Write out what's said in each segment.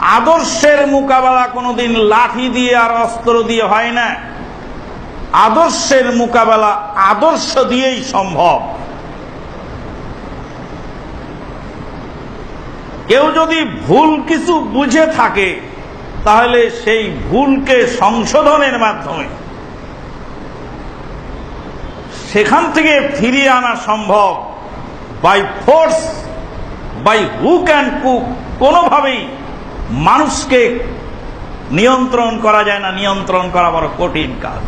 আদর্শের মোকাবেলা কোনোদিন লাঠি দিয়ে আর অস্ত্র দিয়ে হয় না। আদর্শের মোকাবেলা আদর্শ দিয়েই সম্ভব। কেউ যদি ভুল কিছু বুঝে থাকে, তাহলে সেই ভুলকে সংশোধনের মাধ্যমে সেখান থেকে ফিরিয়ে আনা সম্ভব। By force by hook and cook কোনোভাবেই মানুষকে নিয়ন্ত্রণ করা যায় না, নিয়ন্ত্রণ করা বড় কঠিন কাজ।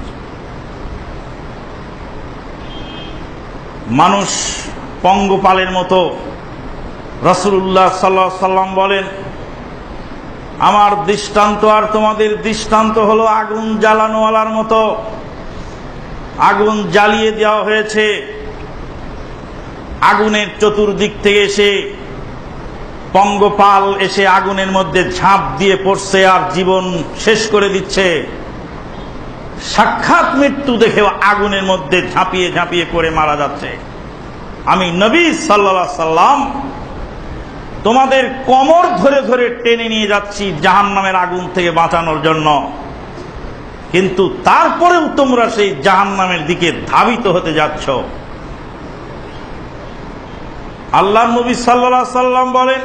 মানুষ পঙ্গপালের মতো রসুল্লাহ সাল্লাহ সাল্লাম বলেন, আমার দৃষ্টান্ত আর তোমাদের দৃষ্টান্ত হলো আগুন জ্বালানোওয়ালার মতো। আগুন জ্বালিয়ে দেওয়া হয়েছে। আগুনের চতুর্দিক থেকে এসে পঙ্গপাল এসে আগুনের মধ্যে ঝাঁপ দিয়ে পড়ছে আর জীবন শেষ করে দিচ্ছে। সাক্ষাৎ মৃত্যু দেখেও আগুনের মধ্যে ঝাঁপিয়ে ঝাঁপিয়ে করে মারা যাচ্ছে। আমি নবী সাল্লা সাল্লাম তোমাদের কমর ধরে ধরে টেনে নিয়ে যাচ্ছি জাহান নামের আগুন থেকে বাঁচানোর জন্য। কিন্তু তারপরেও তোমরা সেই জাহান নামের দিকে ধাবিত হতে যাচ্ছ। আল্লাহ নবী সাল্লা সাল্লাম বলেন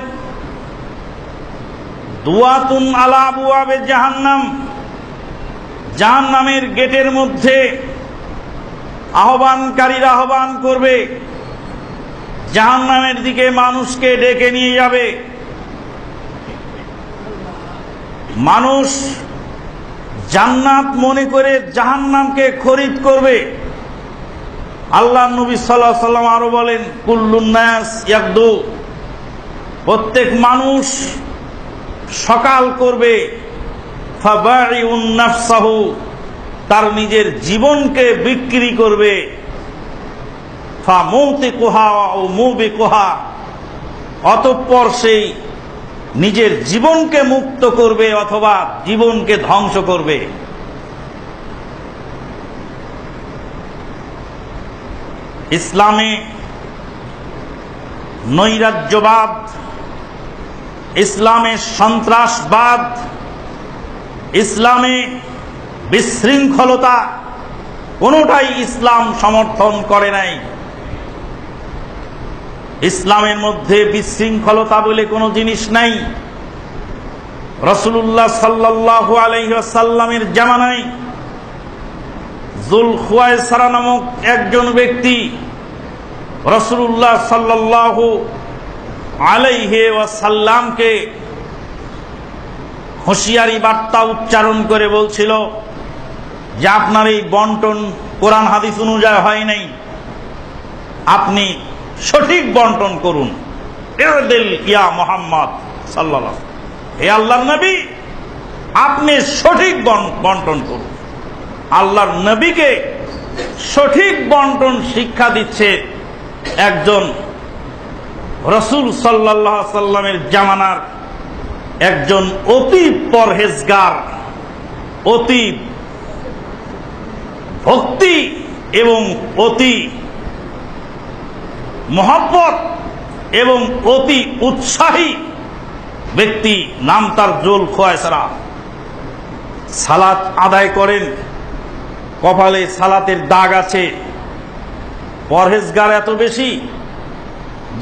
দুয়াতুন আলা বুয়াবে জাহান্নাম। জাহান্নামের গেটের মধ্যে আহ্বানকারীরা আহ্বান করবে, জাহান্নামের দিকে মানুষকে ডেকে নিয়ে যাবে। মানুষ জান্নাত মনে করে জাহান্নামকে খরিদ করবে। আল্লাহ নবী সাল্লাহ সাল্লাম আরও বলেন কুল্লুন্নাস ইয়াকদু। প্রত্যেক মানুষ সকাল করবে। তার নিজের জীবনকে বিক্রি করবে। কোহা ও অতঃপর সেই নিজের জীবনকে মুক্ত করবে অথবা জীবনকে ধ্বংস করবে। ইসলামে নৈরাজ্যবাদ ইসলামে সন্ত্রাসবাদ, ইসলামে বিশৃঙ্খলতা, কোনোটাই ইসলাম সমর্থন করে নাই। ইসলামের মধ্যে বিশৃঙ্খলতা বলে কোনো জিনিস নাই। রসুল্লাহ সাল্লাহ আলহ্লামের জামানায় জুল খুয়াইসারা নামক একজন ব্যক্তি রসুল্লাহ সাল্লাহ আলাইহে ওয়াসাল্লামকে হুঁশিয়ারি বার্তা উচ্চারণ করে বলছিল যে আপনার এই বন্টন কোরআন হাদিস অনুযায়ী হয় নাই। আপনি সঠিক বন্টন করুন। ইয়া মোহাম্মদ সাল্লাহ হে আল্লাহর নবী, আপনি সঠিক বন্টন করুন। আল্লাহর নবীকে সঠিক বন্টন শিক্ষা দিচ্ছে একজন রসুল সাল্লাহ সাল্লামের জামানার একজন অতি পরহেজগার, অতি ভক্তি এবং অতি মহব্বত এবং অতি উৎসাহী ব্যক্তি নাম তার জোল খোয়াইসারা সালাত আদায় করেন, কপালে সালাতের দাগ আছে, পরহেজগার এত বেশি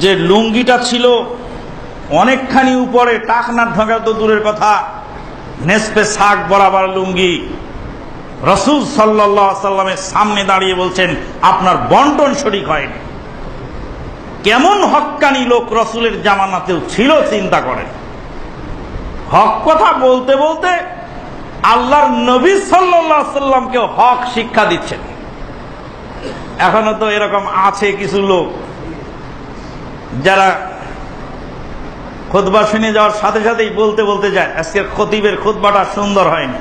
যে লুঙ্গিটা ছিল অনেকখানি উপরে টাকনার ঢোকা তো দূরের কথা, নেসপে শাক বরাবর লুঙ্গি। রসুল সাল্লামের সামনে দাঁড়িয়ে বলছেন, আপনার বন্টন সঠিক হয়নি। কেমন হক্কানি লোক রসুলের জামানাতেও ছিল, চিন্তা করেন। হক কথা বলতে বলতে আল্লাহর নবী সাল্লাহ সাল্লামকে হক শিক্ষা দিচ্ছেন। এখনও তো এরকম আছে কিছু লোক। যারা খোদবা শুনে যাওয়ার সাথে সাথেই বলতে বলতে যায় আজকের খতিবের খোদবাটা সুন্দর হয়নি।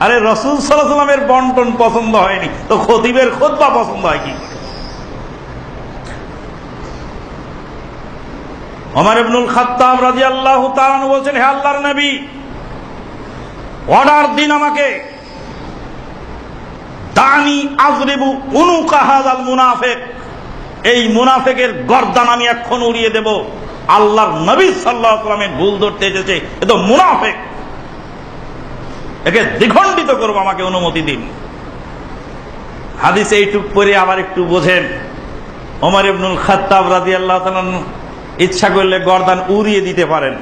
আরে রসুল সাল্লামের বন্টন পছন্দ হয়নি, তো খতিবের খোদবা পছন্দ হয় কি? অমর খাত্তাব আল্লাহ বলছেন, হে আল্লাহর নবী, অর্ডার দিন আমাকে। দানি আজরিবু উনু কাহাদ আল মুনাফেক। এই মুনাফেকের গর্দান আমি এখন উড়িয়ে দেব। আল্লাহর নবী সাল্লাহ সাল্লামের ভুল ধরতে এসেছে। এ তো মুনাফেক। একে দ্বিখণ্ডিত করব, আমাকে অনুমতি দিন। হাদিস এইটুক পরে আবার একটু বোঝেন। ওমর ইবনুল খাত্তাব রাজি আল্লাহ ইচ্ছা করলে গর্দান উড়িয়ে দিতে পারেন।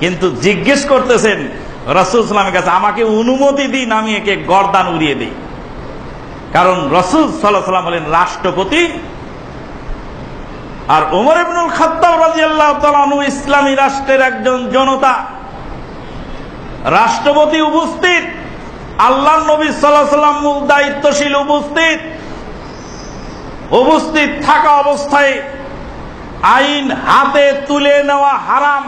কিন্তু জিজ্ঞেস করতেছেন, রসুল সালামের কাছে, আমাকে অনুমতি দিন, আমি একে গর্দান উড়িয়ে দিই। কারণ রসুল সাল্লাহ সাল্লাম হলেন রাষ্ট্রপতি। আর ওমর ইবনুল খাত্তাব রাজি আল্লাহ ইসলামী রাষ্ট্রের একজন জনতা। রাষ্ট্রপতি উপস্থিত আল্লাহ নবী সাল্লাহ সাল্লাম মূল দায়িত্বশীল উপস্থিত উপস্থিত থাকা অবস্থায় আইন হাতে তুলে নেওয়া হারাম।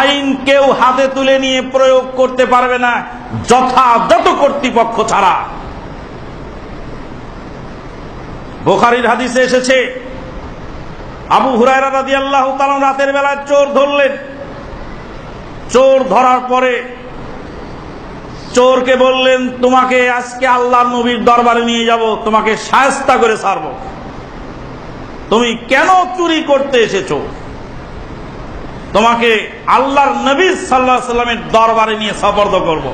আইন কেউ হাতে তুলে নিয়ে প্রয়োগ করতে পারবে না, যথাযথ কর্তৃপক্ষ ছাড়া। বোখারির হাদিসে এসেছে, আবু হুরায়রা রাদি আল্লাহ রাতের বেলায় চোর ধরলেন। চোর ধরার পরে চোরকে বললেন, তোমাকে আজকে আল্লাহ নবীর দরবারে নিয়ে যাব, তোমাকে সায়স্তা করে ছাড়ব। তুমি কেন চুরি করতে এসেছ? তোমাকে আল্লাহর নবী সাল্লাহ সাল্লামের দরবারে নিয়ে সপর্দ করব।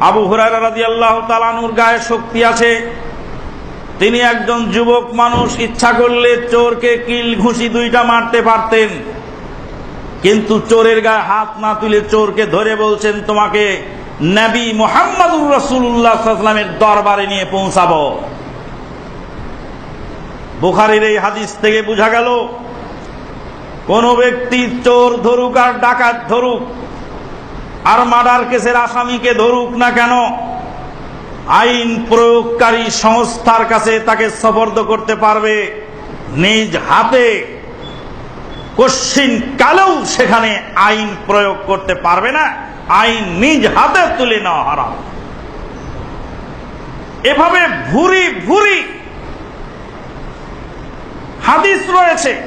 আবু হুরায়রা রাদি আল্লাহ তালানুর গায়ে শক্তি আছে। তিনি একজন যুবক মানুষ, ইচ্ছা করলে চোরকে কিল ঘুষি দুইটা মারতে পারতেন। কিন্তু চোরের গায়ে হাত না তুলে চোরকে ধরে বলছেন, তোমাকে নবী মোহাম্মদুর রসুল্লাহামের দরবারে নিয়ে পৌঁছাবো। বুখারির এই হাদিস থেকে বোঝা গেল, কোন ব্যক্তি চোর ধরুক আর ডাকাত ধরুক, আর মার্ডার কেসের আসামিকে ধরুক না কেন আইন প্রয়োগকারী সংস্থার কাছে তাকে সফর্দ করতে পারবে। নিজ হাতে কশ্চিন কালেও সেখানে আইন প্রয়োগ করতে পারবে না। আইন নিজ হাতে তুলে নেওয়া হারাম। এভাবে ভুরি ভুরি হাদিস রয়েছে।